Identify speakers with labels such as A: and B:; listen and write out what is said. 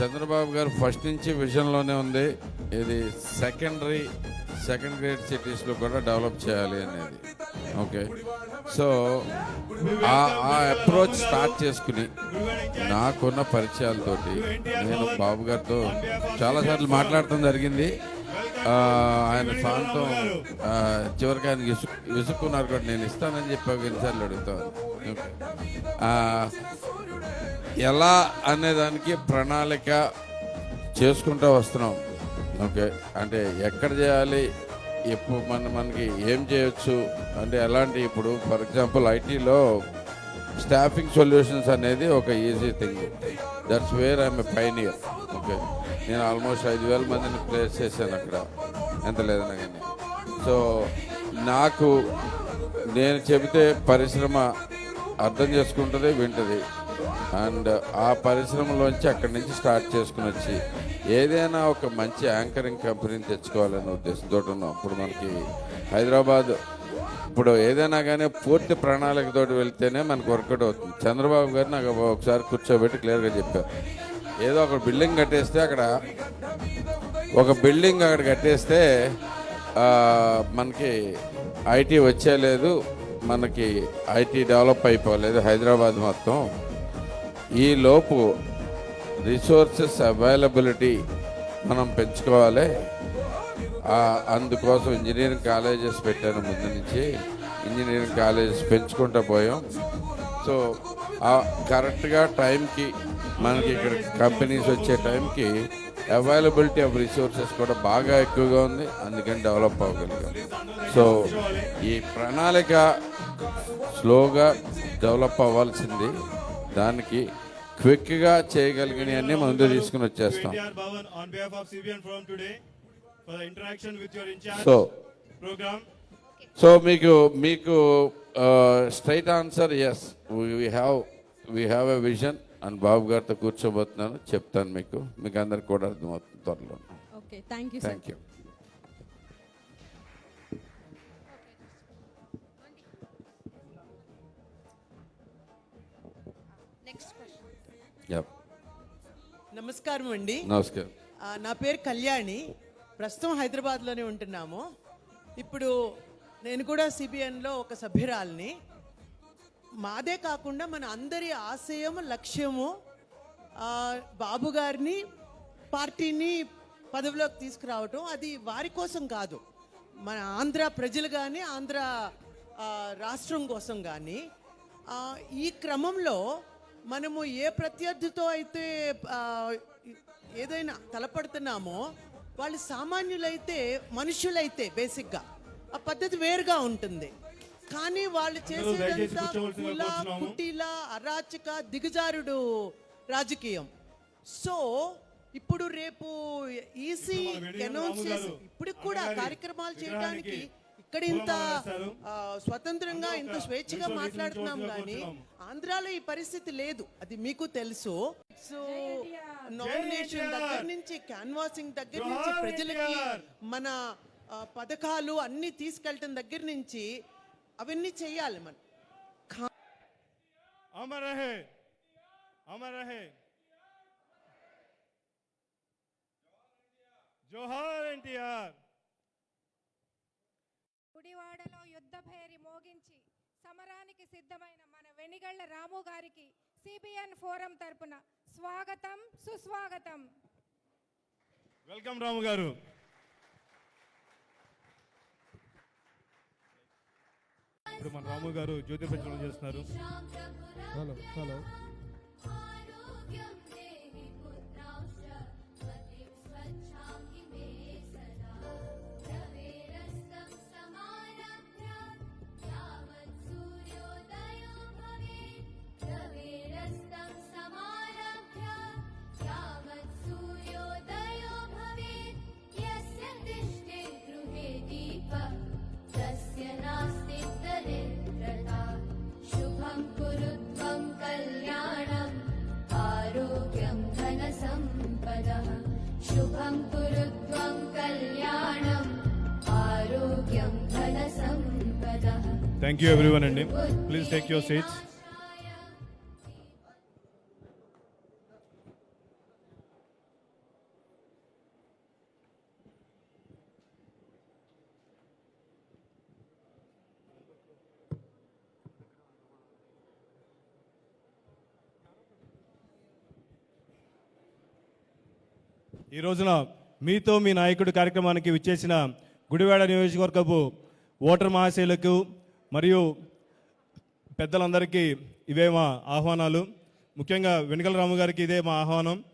A: చంద్రబాబు గారు ఫస్ట్ నుంచి విజన్లోనే ఉంది. ఇది సెకండరీ సెకండ్ గ్రేడ్ సిటీస్లో కూడా డెవలప్ చేయాలి అనేది. ఓకే సో ఆ అప్రోచ్ స్టార్ట్ చేసుకుని నాకున్న పరిచయాలతోటి నేను బాబు గారితో చాలాసార్లు మాట్లాడటం జరిగింది. ఆయన ప్రాంతం చివరికి ఆయన విసు విసుక్కున్నారు కూడా నేను ఇస్తానని చెప్పి ఎన్నిసార్లు అడుగుతాను. ఎలా అనేదానికి ప్రణాళిక చేసుకుంటూ వస్తున్నాం. ఓకే. అంటే ఎక్కడ చేయాలి ఎప్పుడు మన మనకి ఏం చేయొచ్చు అంటే ఎలాంటి ఇప్పుడు ఫర్ ఎగ్జాంపుల్ ఐటీలో స్టాఫింగ్ సొల్యూషన్స్ అనేది ఒక easy thing. That's where I'm pioneer okay. నేను ఆల్మోస్ట్ ఐదు వేల మందిని ప్లేస్ చేశాను అక్కడ. ఎంత లేదన్నా కానీ. సో నాకు నేను చెబితే పరిశ్రమ అర్థం చేసుకుంటుంది వింటుంది. అండ్ ఆ పరిశ్రమలోంచి అక్కడి నుంచి స్టార్ట్ చేసుకుని వచ్చి ఏదైనా ఒక మంచి యాంకరింగ్ కంపెనీని తెచ్చుకోవాలనే ఉద్దేశంతో ఉన్నాం. ఇప్పుడు మనకి హైదరాబాద్ ఇప్పుడు ఏదైనా కానీ పూర్తి ప్రణాళికతో వెళ్తేనే మనకు వర్కౌట్ అవుతుంది. చంద్రబాబు గారు నాకు ఒకసారి కూర్చోబెట్టి క్లియర్గా చెప్పారు. ఏదో ఒక బిల్డింగ్ కట్టేస్తే అక్కడ ఒక బిల్డింగ్ అక్కడ కట్టేస్తే మనకి ఐటీ వచ్చేలేదు మనకి ఐటీ డెవలప్ అయిపోలేదు హైదరాబాద్ మొత్తం. ఈలోపు రిసోర్సెస్ అవైలబిలిటీ మనం పెంచుకోవాలి. అందుకోసం ఇంజనీరింగ్ కాలేజెస్ పెట్టాను ముందు నుంచి. ఇంజనీరింగ్ కాలేజెస్ పెంచుకుంటూ పోయాం. సో ఆ కరెక్ట్గా టైంకి మనకి ఇక్కడ కంపెనీస్ వచ్చే టైంకి అవైలబిలిటీ ఆఫ్ రిసోర్సెస్ కూడా బాగా ఎక్కువగా ఉంది. అందుకని డెవలప్ అవ్వగలిగాం. సో ఈ ప్రణాళిక స్లోగా డెవలప్ అవ్వాల్సింది. దానికి క్విక్గా చేయగలిగినవన్నీ ముందు తీసుకుని వచ్చేస్తాం. సో. సో మీకు మీకు straight answer yes we have we have a vision and Babu గారితో కూర్చోబోతున్నాను చెప్తాను మీకు మీకు అందరికి కూడా అర్థమవుతుంది త్వరలో
B: ఓకే థ్యాంక్ యూ
C: నమస్కారం అండి.
A: నమస్కారం.
C: నా పేరు కళ్యాణి. ప్రస్తుతం హైదరాబాద్లోనే ఉంటున్నాము. ఇప్పుడు నేను కూడా సిబిఎన్లో ఒక సభ్యురాల్ని. మాదే కాకుండా మన అందరి ఆశయం లక్ష్యము బాబు గారిని పార్టీని పదవిలోకి తీసుకురావటం అది వారి కోసం కాదు. మన ఆంధ్ర ప్రజలు కానీ ఆంధ్ర రాష్ట్రం కోసం కానీ ఈ క్రమంలో మనము ఏ ప్రత్యర్థితో అయితే ఏదైనా తలపడుతున్నామో వాళ్ళు సామాన్యులైతే మనుషులైతే బేసిక్గా ఆ పద్ధతి వేరుగా ఉంటుంది కానీ వాళ్ళు చేసేదంతా కుల. కుటీల అరాచక దిగజారుడు రాజకీయం సో ఇప్పుడు రేపు ఈసీ అనౌన్స్ చేసి ఇప్పుడు కూడా కార్యక్రమాలు చేయడానికి అక్కడ ఇంత స్వతంత్రంగా ఇంత స్వేచ్ఛగా మాట్లాడుతున్నాం కానీ ఆంధ్రాలో ఈ పరిస్థితి లేదు. అది మీకు తెలుసు. సో నామినేషన్ దగ్గర నుంచి క్యాన్వాసింగ్ దగ్గర నుంచి ప్రజలకి మన పథకాలు అన్ని తీసుకెళ్ళటం దగ్గర నుంచి అవన్నీ చేయాలి మనం.
D: అమర్ రహే. అమర్ రహే. జోహార్ ఎన్టీఆర్.
E: గుడివాడలో యుద్ధ భేరి మోగించి సమరానికి సిద్ధమైన మన వెనిగళ్ళ రాము గారికి సిబిఎన్ ఫోరం తరపున స్వాగతం సుస్వాగతం.
D: వెల్కమ్ రాము గారు. ఇప్పుడు మన రాము గారు జ్యోతి ప్రచారం చేస్తున్నారు.
F: Hello hello.
D: Thank you everyone అండి ప్లీజ్ టేక్ యువర్ సీట్స్ ఈ రోజున మీతో మీ నాయకుడు కార్యక్రమానికి విచ్చేసిన గుడివాడ నియోజకవర్గపు ఓటర్ మహాశైలకు మరియు పెద్దలందరికీ ఇవే మా ఆహ్వానాలు. ముఖ్యంగా వెనుకల రాము గారికి ఇదే మా ఆహ్వానం.